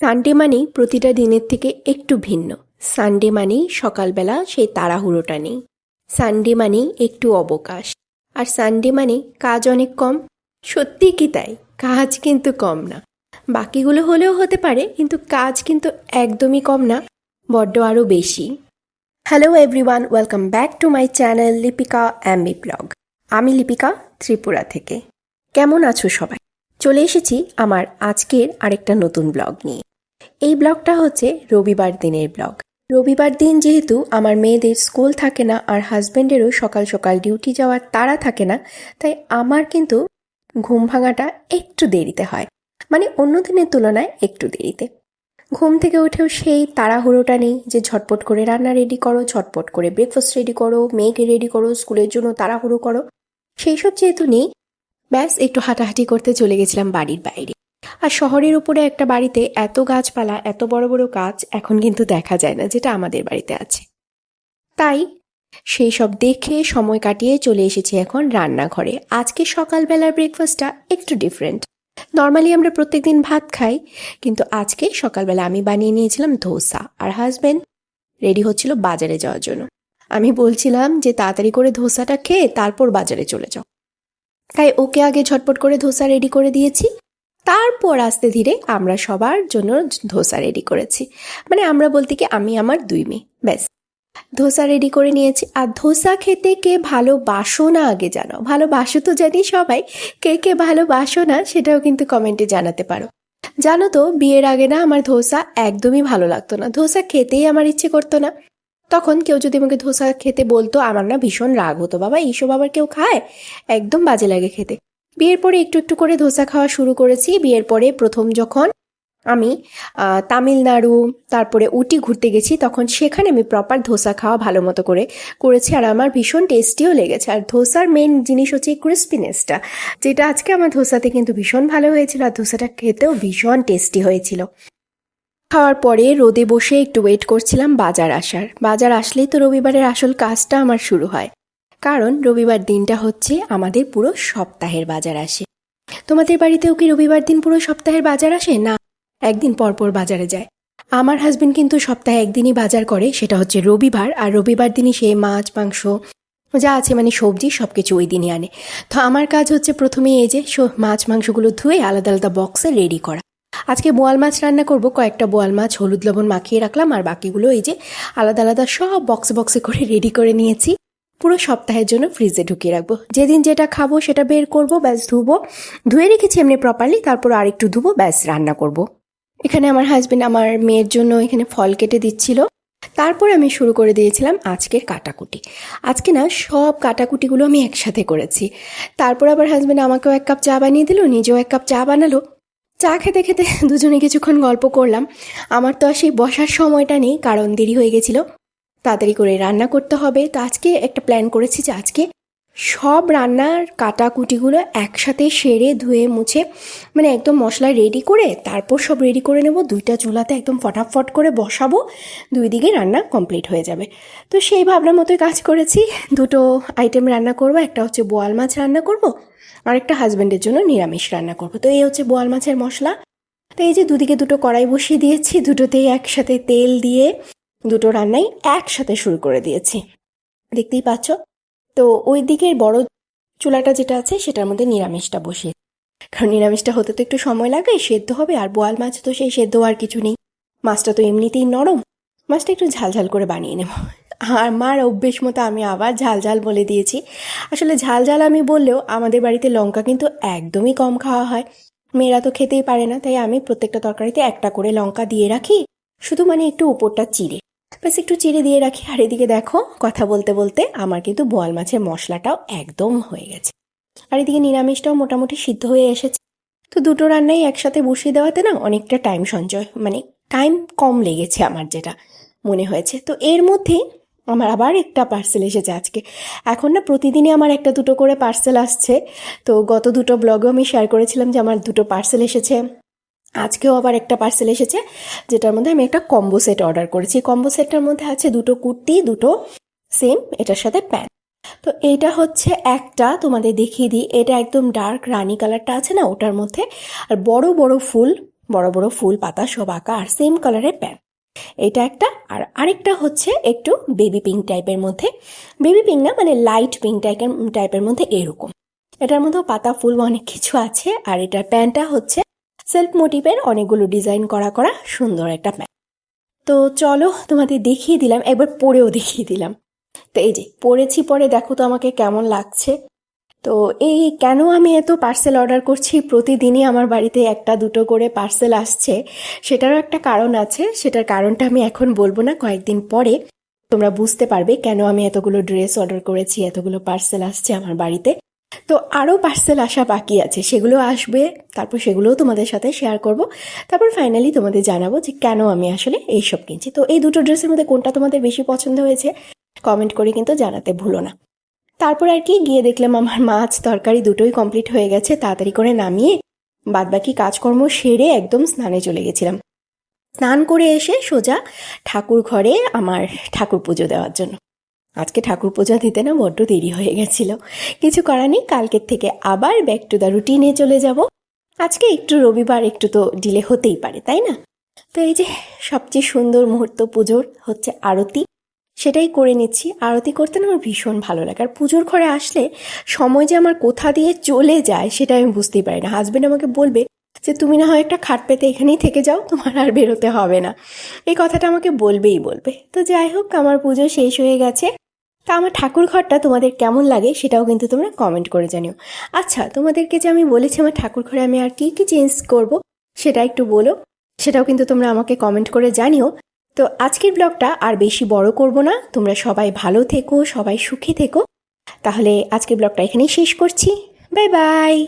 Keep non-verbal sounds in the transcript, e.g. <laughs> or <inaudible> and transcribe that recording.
Sunday মানেই প্রতিটা দিনের থেকে একটু ভিন্ন। সানডে মানেই সকালবেলা সেই তাড়াহুড়োটা নেই। সানডে মানেই একটু অবকাশ। আর সানডে মানে কাজ অনেক কম। সত্যি কি তাই? কাজ কিন্তু কম না। বাকিগুলো হলেও হতে পারে, কিন্তু কাজ কিন্তু একদমই কম না, বড্ড আরও বেশি। Hello everyone welcome back to my channel Lipika Aamby blog আমি লিপিকা, ত্রিপুরা থেকে। কেমন আছো সবাই? চলে এসেছি আমার আজকের আরেকটা নতুন ব্লগ নিয়ে। এই ব্লগটা হচ্ছে রবিবার দিনের ব্লগ। রবিবার দিন যেহেতু আমার মেয়েদের স্কুল থাকে না আর হাজব্যান্ডেরও সকাল সকাল ডিউটি যাওয়ার তাড়া থাকে না, তাই আমার কিন্তু ঘুম ভাঙাটা একটু দেরিতে হয়। মানে অন্য দিনের তুলনায় একটু দেরিতে। ঘুম থেকে উঠেও সেই তাড়াহুড়োটা নেই যে ঝটপট করে রান্না রেডি করো, ঝটপট করে ব্রেকফাস্ট রেডি করো, মেয়েকে রেডি করো, স্কুলের জন্য তাড়াহুড়ো করো। সেই সব যেহেতু নেই, ব্যাস একটু হাঁটাহাঁটি করতে চলে গেছিলাম বাড়ির বাইরে। আর শহরের উপরে একটা বাড়িতে এত গাছপালা, এত বড় বড় গাছ এখন কিন্তু দেখা যায় না, যেটা আমাদের বাড়িতে আছে। তাই সেই সব দেখে সময় কাটিয়ে চলে এসেছি এখন রান্নাঘরে। আজকে সকালবেলার ব্রেকফাস্টটা একটু ডিফারেন্ট নর্মালি আমরা প্রত্যেকদিন ভাত খাই, কিন্তু আজকে সকালবেলা আমি বানিয়ে নিয়েছিলাম ধোসা আর হাজবেন্ড রেডি হচ্ছিল বাজারে যাওয়ার জন্য। আমি বলছিলাম যে তাড়াতাড়ি করে ধোসাটা খেয়ে তারপর বাজারে চলে যাও। তাই ওকে আগে ঝটপট করে ধোসা রেডি করে দিয়েছি। তারপর আস্তে ধীরে আমরা সবার জন্য ধোসা রেডি করেছি। মানে আমরা বলতে কি আমি, আমার দুই মেয়ে, ব্যাস। ধোসা রেডি করে নিয়েছি। আর ধোসা খেতে কে ভালোবাসো না আগে জানাও ভালোবাসো তো জানি সবাই। কে কে ভালোবাসো না সেটাও কিন্তু কমেন্টে জানাতে পারো। জানো তো, বিয়ের আগে না আমার ধোসা একদমই ভালো লাগতো না। ধোসা খেতেই আমার ইচ্ছে করতো না। তখন কেউ যদি আমাকে ধোসা খেতে বলতো, আমার না ভীষণ রাগ হতো। বাবা, এইসব আবার কেউ খায়? একদম বাজে লাগে খেতে। বিয়ের পরে একটু একটু করে ধোসা খাওয়া শুরু করেছি। বিয়ের পরে প্রথম যখন আমি তামিলনাড়ু, তারপরে উটি ঘুরতে গেছি, তখন সেখানে আমি প্রপার ধোসা খাওয়া ভালো মতো করে করেছি। আর আমার ভীষণ টেস্টিও লেগেছে। আর ধোসার মেন জিনিস হচ্ছে ক্রিস্পিনেসটা যেটা আজকে আমার ধোসাতে কিন্তু ভীষণ ভালো হয়েছিল। আর ধোসাটা খেতেও ভীষণ টেস্টি হয়েছিল। খাওয়ার পরে রোদে বসে একটু ওয়েট করছিলাম বাজার আসার। বাজার আসলেই তো রবিবারের আসল কাজটা আমার শুরু হয়। কারণ রবিবার দিনটা হচ্ছে আমাদের পুরো সপ্তাহের বাজার আসে। তোমাদের বাড়িতেও কি রবিবার দিন পুরো সপ্তাহের বাজার আসে? না, একদিন পর পর বাজারে যায়। আমার হাজবেন্ড কিন্তু সপ্তাহে একদিনই বাজার করে, সেটা হচ্ছে রবিবার, আর রবিবার দিনই সে মাছ, মাংস, যা আছে মানে সবজি সব কিছু ওই দিনই আনে। তো আমার কাজ হচ্ছে প্রথমে এই যে মাছ, মাংসগুলো ধুয়ে আলাদা আলাদা বক্সে রেডি করা। আজকে বোয়াল মাছ রান্না করব, কয়েকটা বোয়াল মাছ, হলুদ লবণ মাখিয়ে রাখলাম, আর বাকিগুলো এই যে আলাদা আলাদা সব বক্সে বক্সে করে রেডি করে নিয়েছি। পুরো সপ্তাহের জন্য ফ্রিজে ঢুকিয়ে রাখব। যেদিন যেটা খাব সেটা বের করব, ব্যাস ধুবো। ধুয়ে রেখেছি এমনি প্রপারলি তারপর আরেকটু ধুবো, ব্যাস রান্না করব। এখানে আমার হাজবেন্ড আমার মেয়ের জন্য এখানে ফল কেটে দিচ্ছিল। তারপর আমি শুরু করে দিয়েছিলাম আজকের কাটাকুটি। আজকে না সব কাটাকুটিগুলো আমি একসাথে করেছি। তারপর আবার হাজবেন্ড আমাকেও এক কাপ চা বানিয়ে দিল, নিজেও এক কাপ চা বানালো। চা খেতে খেতে <laughs> দুজনে কিছুক্ষণ গল্প করলাম। আমার তো আর সেই বসার সময়টা নেই, কারণ দেরি হয়ে গেছিল। তাড়াতাড়ি করে রান্না করতে হবে। তো আজকে একটা প্ল্যান করেছি যে আজকে সব রান্নার কাটাকুটিগুলো একসাথে সেরে, ধুয়ে, মুছে মানে একদম মশলা রেডি করে তারপর সব রেডি করে নেব। দুইটা চুলাতে একদম ফটাফট করে বসাবো। দুই দিকে রান্না কমপ্লিট হয়ে যাবে। তো সেই ভাবনার মতোই কাজ করেছি। দুটো আইটেম রান্না করব। একটা হচ্ছে বোয়াল মাছ রান্না করব। আর একটা হাজব্যান্ডের জন্য নিরামিষ রান্না করব। তো এই হচ্ছে বোয়াল মাছের মশলা। তো এই যে দুদিকে দুটো কড়াই বসিয়ে দিয়েছি। দুটোতেই একসাথে তেল দিয়ে দুটো রান্নাই একসাথে শুরু করে দিয়েছি। দেখতেই পাচ্ছ? তো ওই দিকের বড় চুলাটা যেটা আছে, সেটার মধ্যে নিরামিষটা বসিয়ে কারণ নিরামিষটা হতে তো একটু সময় লাগে, সেদ্ধ হবে, আর বোয়াল মাছ তো সেই সেদ্ধ আর কিছু নেই। মাছটা তো এমনিতেই নরম। মাছটা একটু ঝাল ঝাল করে বানিয়ে নেব। আর মার অভ্যেস মতো আমি আবার ঝাল ঝাল বলে দিয়েছি। আসলে ঝাল ঝাল আমি বললেও আমাদের বাড়িতে লঙ্কা কিন্তু একদমই কম খাওয়া হয়। মেয়েরা তো খেতেই পারে না, তাই আমি প্রত্যেকটা তরকারিতে একটা করে লঙ্কা দিয়ে রাখি। শুধু মানে একটু উপরটা চিড়ে। ব্যাস, একটু চিড়ে দিয়ে রাখি। আর এদিকে দেখো, কথা বলতে বলতে আমার কিন্তু বোয়াল মাছের মশলাটাও একদম হয়ে গেছে। আর এদিকে নিরামিষটাও মোটামুটি সিদ্ধ হয়ে এসেছে। তো দুটো রান্নাই একসাথে বসিয়ে দেওয়াতে না অনেকটা টাইম সঞ্চয় মানে টাইম কম লেগেছে আমার যেটা মনে হয়েছে। তো এর মধ্যেই আমার আবার একটা পার্সেল এসেছে আজকে। এখন না প্রতিদিনই আমার একটা দুটো করে পার্সেল আসছে। তো গত দুটো ব্লগেও আমি শেয়ার করেছিলাম যে আমার দুটো পার্সেল এসেছে। আজকেও আবার একটা পার্সেল এসেছে, যেটার মধ্যে আমি একটা কম্বো সেট অর্ডার করেছি। কম্বো সেটটার মধ্যে আছে দুটো কুর্তি, দুটো সেম এটার সাথে প্যান্ট তো এটা হচ্ছে একটা, তোমাদের দেখিয়ে দিই, এটা একদম ডার্ক রানি কালারটা আছে না, ওটার মধ্যে। আর বড় বড় ফুল, বড় বড় ফুল, পাতা, সব আঁকা, আর সেম কালারের প্যান্ট এটা একটা, আর আরেকটা হচ্ছে একটু বেবি পিঙ্ক টাইপের মধ্যে। বেবি পিঙ্ক না মানে লাইট পিঙ্ক টাইপের টাইপের মধ্যে এরকম। এটার মধ্যেও পাতা, ফুল, অনেক কিছু আছে। আর এটার প্যান্টটা হচ্ছে সেলফ মোটিভের অনেকগুলো ডিজাইন করা করা সুন্দর একটা প্যান্ট তো চলো তোমাদের দেখিয়ে দিলাম একবার পরেও দেখিয়ে দিলাম। তো এই যে পরেছি পরে দেখো তো আমাকে কেমন লাগছে। তো এই কেন আমি এত পার্সেল অর্ডার করছি? প্রতিদিনই আমার বাড়িতে একটা দুটো করে পার্সেল আসছে। সেটারও একটা কারণ আছে। সেটার কারণটা আমি এখন বলব না, কয়েকদিন পরে। তোমরা বুঝতে পারবে কেন আমি এতগুলো ড্রেস অর্ডার করেছি, এতগুলো পার্সেল আসছে আমার বাড়িতে। তো আরও পার্সেল আসা বাকি আছে। সেগুলো আসবে, তারপর সেগুলোও তোমাদের সাথে শেয়ার করব। তারপর ফাইনালি তোমাদের জানাব যে কেন আমি আসলে এইসব কিনছি। তো এই দুটো ড্রেসের মধ্যে কোনটা তোমাদের বেশি পছন্দ হয়েছে কমেন্ট করে কিন্তু জানাতে ভুলো না। তারপর আর কি, গিয়ে দেখলাম আমার মাছ তরকারি দুটোই কমপ্লিট হয়ে গেছে, তাড়াতাড়ি করে নামিয়ে বাদবাকি কাজকর্ম সেরে একদম স্নানে চলে গেছিলাম। স্নান করে এসে সোজা ঠাকুর ঘরে আমার ঠাকুর পুজো দেওয়ার জন্য। আজকে ঠাকুর পূজা দিতে না বড্ড দেরি হয়ে গেছিল। কিছু করার নেই, কালকের থেকে আবার ব্যাক টু দ্য রুটিনে চলে যাব। আজকে একটু রবিবার, একটু তো ডিলে হতেই পারে, তাই না? তো এই যে সবচেয়ে সুন্দর মুহূর্ত পুজোর হচ্ছে আরতি। সেটাই করে নিচ্ছি। আরতি করতে না আমার ভীষণ ভালো লাগে। আর পুজোর ঘরে আসলে সময় যে আমার কোথা দিয়ে চলে যায় সেটা আমি বুঝতেই পারি না। হাজবেন্ড আমাকে বলবে যে, তুমি না হয় একটা খাট পেতে এখানেই থেকে যাও, তোমার আর বেরোতে হবে না। এই কথাটা আমাকে বলবেই বলবে। তো যাই হোক, আমার পুজো শেষ হয়ে গেছে। তা আমার ঠাকুর ঘরটা তোমাদের কেমন লাগে সেটাও কিন্তু তোমরা কমেন্ট করে জানিও। আচ্ছা তোমাদেরকে যে আমি বলেছি আমার ঠাকুর ঘরে আমি আর কী কী চেঞ্জ করব সেটা একটু বলো, সেটাও কিন্তু তোমরা আমাকে কমেন্ট করে জানিও। তো আজকের ব্লগটা আর বেশি বড় করব না, তোমরা সবাই ভালো থেকো, সবাই সুখে থেকো। তাহলে আজকের ব্লগটা এখানেই শেষ করছি। Bye bye